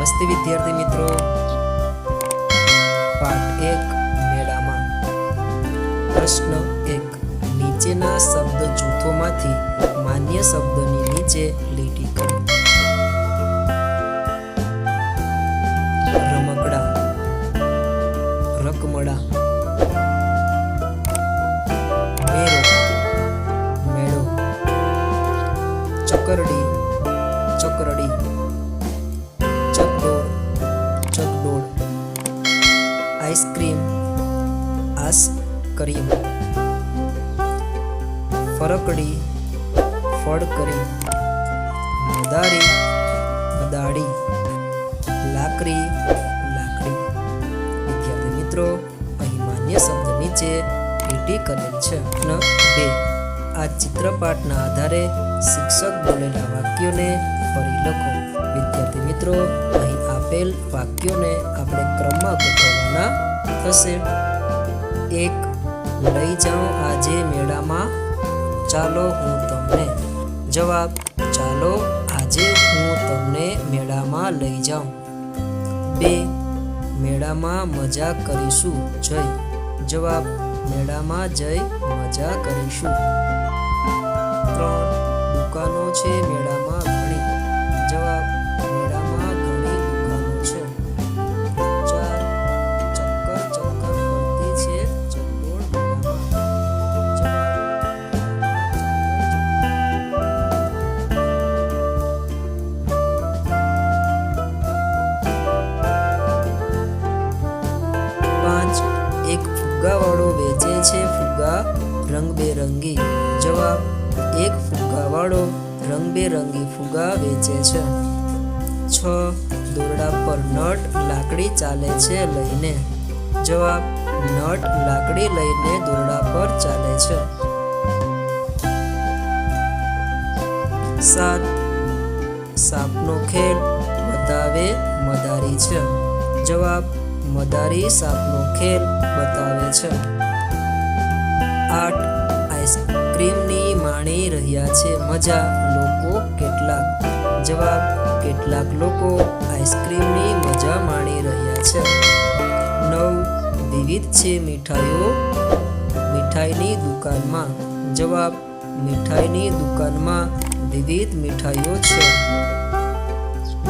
નમસ્તે વિદ્યાર્થી મિત્રો, પાઠ એક, મેળામાં. પ્રશ્ન એક, નીચેના શબ્દ જૂથોમાંથી માન્ય શબ્દની નીચે લીટી કરો. રમકડા, રકમડા, મેળો મેળો. ચકરડી ચકરડી. આઈસ્ક્રીમ ફરકડી ફળકરી મદારી, મદાડી, લાકડી લાકડી. વિદ્યાર્થી મિત્રો, અહીં માન્ય શબ્દ નીચે પેટી કરેલ છે. ન બે. આ ચિત્રપાઠના આધારે શિક્ષક બોલેલા વાક્યોને ફરી લખો. વિદ્યાર્થી મિત્રો, અહીં આપેલ વાક્યોને આપણે ક્રમમાં ગોઠવવાના થશે. એક લઈ જાઉં આજે મેળામાં. ચાલો હું તમને જવાબ, ચાલો આજે હું તમને મેળામાં લઈ જાઉં. બે, મેળામાં મજા કરીશું, જય. જવાબ, મેળામાં જઈ મજા કરીશું. ત્રણ, દુકાનો છે મેળામાં. રંગબેરંગી જવાબ એક ફુગ્ગાવાળો રંગબેરંગી ફુગ્ગા વેચે છે. છ, દોરડા પર નટ લાકડી ચાલે છે લઈને. જવાબ, નટ લાકડી લઈને દોરડા પર ચાલે છે. સાત, સાપનો ખેલ બતાવે મદારી છે. જવાબ, મદારી સાપનો ખેલ બતાવે છે. આઠ આઈસ્ક્રીમની માણી રહ્યા છે. મજા લોકો કેટલાક. જવાબ, કેટલાક લોકો આઈસ્ક્રીમની મજા માણી રહ્યા છે. નવ, વિવિધ છે મીઠાઈઓ મીઠાઈની દુકાનમાં. જવાબ, મીઠાઈની દુકાનમાં વિવિધ મીઠાઈઓ છે.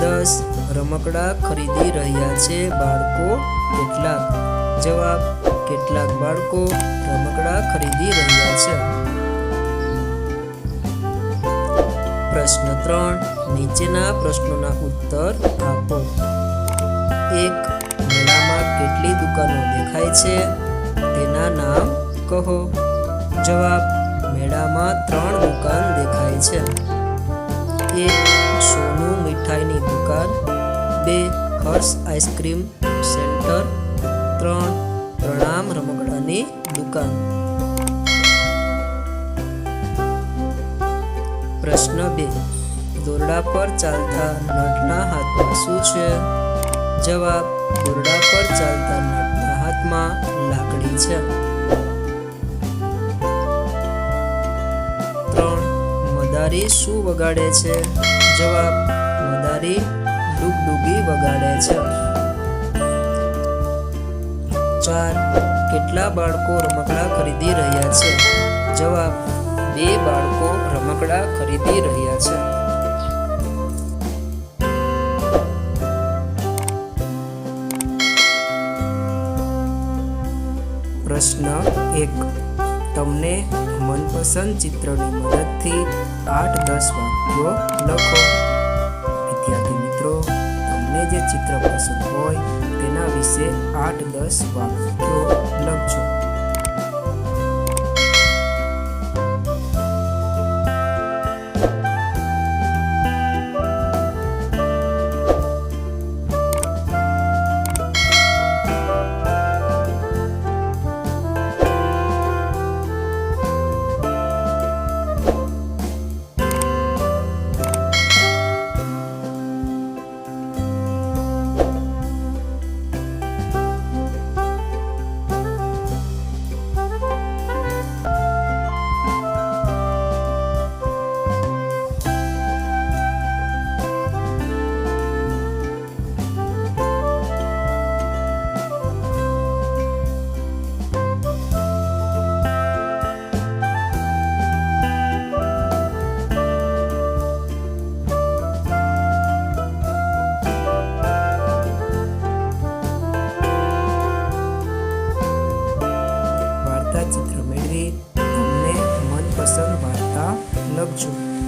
દસ, રમકડા ખરીદી રહ્યા છે બાળકો કેટલાક. જવાબ કેટલાક બાળકો રમકડા ખરીદી રહ્યા છે. પ્રશ્ન ત્રણ, નીચેના પ્રશ્નોના ઉત્તર આપો. એક, મેળામાં કેટલી દુકાનો દેખાય છે? તેના નામ કહો. જવાબ, મેળામાં ત્રણ દુકાન દેખાય છે. એક, સોનું મીઠાઈની દુકાન. બે હર્ષ આઈસ્ક્રીમ સેન્ટર. ત્રણ પ્રણામ રમકડાની દુકાન. પ્રશ્ન બે. દોરડા પર ચાલતા નટના હાથમાં શું છે? જવાબ, દોરડા પર ચાલતા નટના હાથમાં લાકડી છે. ત્રણ. મદારી શું વગાડે છે? જવાબ, મદારી ડુગડુગી વગાડે છે. ચાર કેટલા બાળકો રમકડા ખરીદી રહ્યા છે? જવાબ, બે બાળકો રમકડા ખરીદી રહ્યા છે. પ્રશ્ન એક, તમને મનપસંદ ચિત્રની મદદથી આઠ દસ વાક્યો લખો. જે ચિત્ર પસંદ હોય તેના વિશે આઠ દસ વાક્યો લખજો. વાર્તાચિત્ર મેળવી અમને મનપસંદ વાર્તા લખજો.